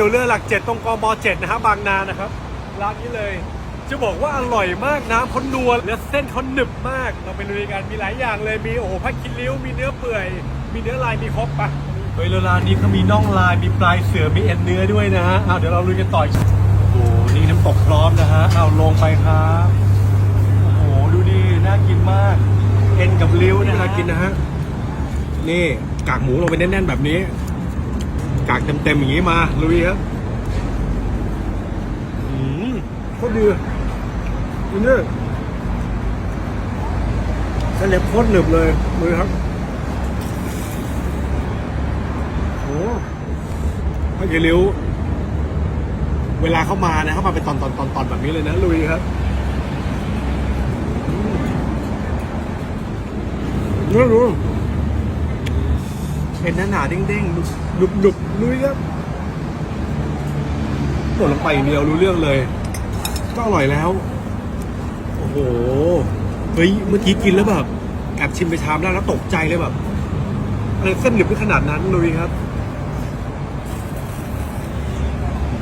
ตี๋ยวเรือหลักเจ็ดตรงกมเจ็ดนะฮะบางนานะครับร้านนี้เลย จะบอกว่าอร่อยมากน้ำเขานัวและเส้นเขาหนึบมาก เราไปลุยกันมีหลายอย่างเลยมีโอ้โหผัดคิริ้วมีเนื้อเปื่อย มีเนื้อลายมีครบปะเฮ้ยแล้วร้านนี้เขามีน่องลายมีปลายเสือมีเอ็นเนื้อด้วยนะฮะเอาเดี๋ยวเราลุยกันต่ออีกโอ้โหนี่น้ำตกพร้อมนะฮะเอาลงไปครับโอ้โหดูดิน่ากินมาก เอ็นกับริ้วนะฮะกินนะฮะนี่กากหมูลงไปแน่นๆแบบนี้ กากเต็มๆอย่างนี้มาลุยครับอืมโคตรดีนี่เนี่ยเส้นเล็บโคตรหนึบเลยมือครับโอ้พระเยริ้ว เวลาเข้ามานะเข้ามาเป็นตอนตอนตอนตอนแบบนี้เลยนะลุยครับอืมนี่ดู เห็นหนาๆเด้งๆดุบดุบๆลุยครับกดลงไปเดียวรู้เรื่องเลย ก็อร่อยแล้ว โอ้โห เฮ้ย เมื่อกี้กินแล้วแบบแอบชิมไปชามแล้วแล้วตกใจเลยแบบอะไรเส้นหนึบได้ขนาดนั้นลุยครับ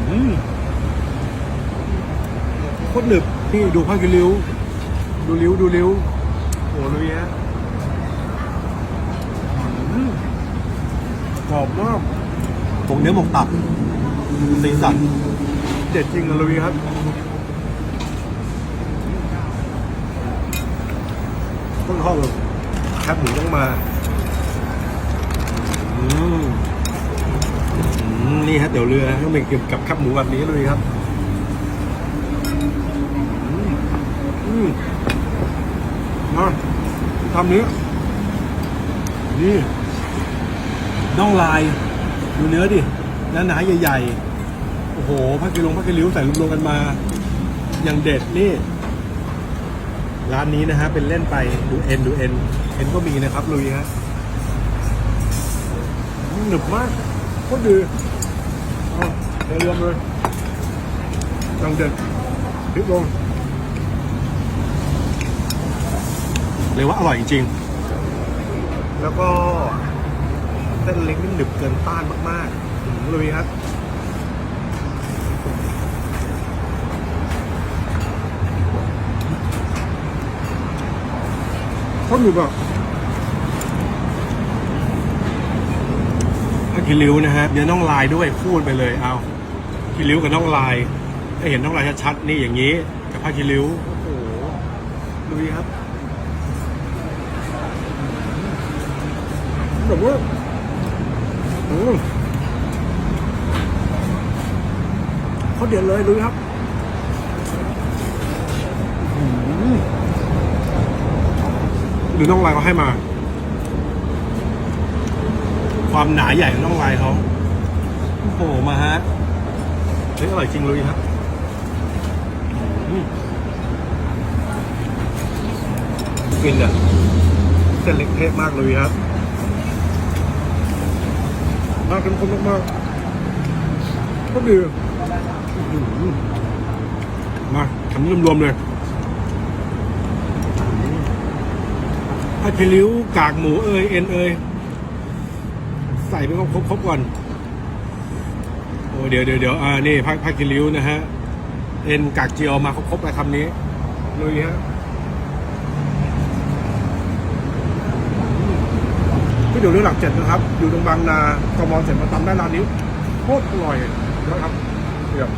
อืมโคตรหนึบนี่ดูผ้ากิริ้ว ดูริ้วดูริ้วโอ้ลุยฮะอืมกร อบมากหมกเนื้อหมกตับสีสันเด็ดจริงอะลุยครับต้องเข้าแบบแคบหมูต้องมาอืมอืมนี่ฮะเดี๋ยวเรือต้องเป็นเกี่ยวกับแคบหมูแบบนี้เลยครับอืมอืมมาทำนี้นี่ น่องลาย ดูเนื้อดิหนาหนาใหญ่ๆ โอ้โหพักกิโลพักกิริ้วใส่รวมๆกันมา อย่างเด็ดนี่ ร้านนี้นะฮะเป็นเล่นไปดูเอ็นดูเอ็นเอ็นก็มีนะครับลุยฮะหนึบมากโคตรดีเอาเดี๋ยวรวมเลยจังเด็ดพริกลงเลยว่าอร่อยจริงๆ แล้วก็ เส้นเล็กนี่หนึบเกินต้านมากๆลุยครับเขาอยู่แบบผ้าคิริ้วนะฮะเดี๋ยวน่องลายด้วยพูดไปเลยเอาคิริ้วกับน่องลายให้เห็นน่องลายชัดๆนี่อย่างนี้ กับผ้าคิริ้วโอ้โหดูดิครับแบบว่า เขาเด็ดเลยดูครับอื้อหือหรือน่องลายเขาให้มา ความหนาใหญ่ของน่องลายเขาโอ้โหมาฮะเฮ้ยอร่อยจริงเลยครับกินอะเส้นเล็กเทะมากเลยครับ มากเข้มข้นมากๆก็ดีมาทำรวมๆเลยผัดพลิ้วกากหมูเอยเอ็นเอยใส่ไปครบครบก่อน โอ้เดี๋ยวเดี๋ยวเดี๋ยวอ่านี่ผัดผัดพลิ้วนะฮะ เอ็นกากเจียวมาครบครบๆไปคำนี้ลุยฮะ พี่เดี๋ยวเรือหลักเจ็ดนะครับ อยู่ตรงบางนากมอเสร็จมาตำได้ร้านนี้โคตรอร่อยนะครับเดี๋ยว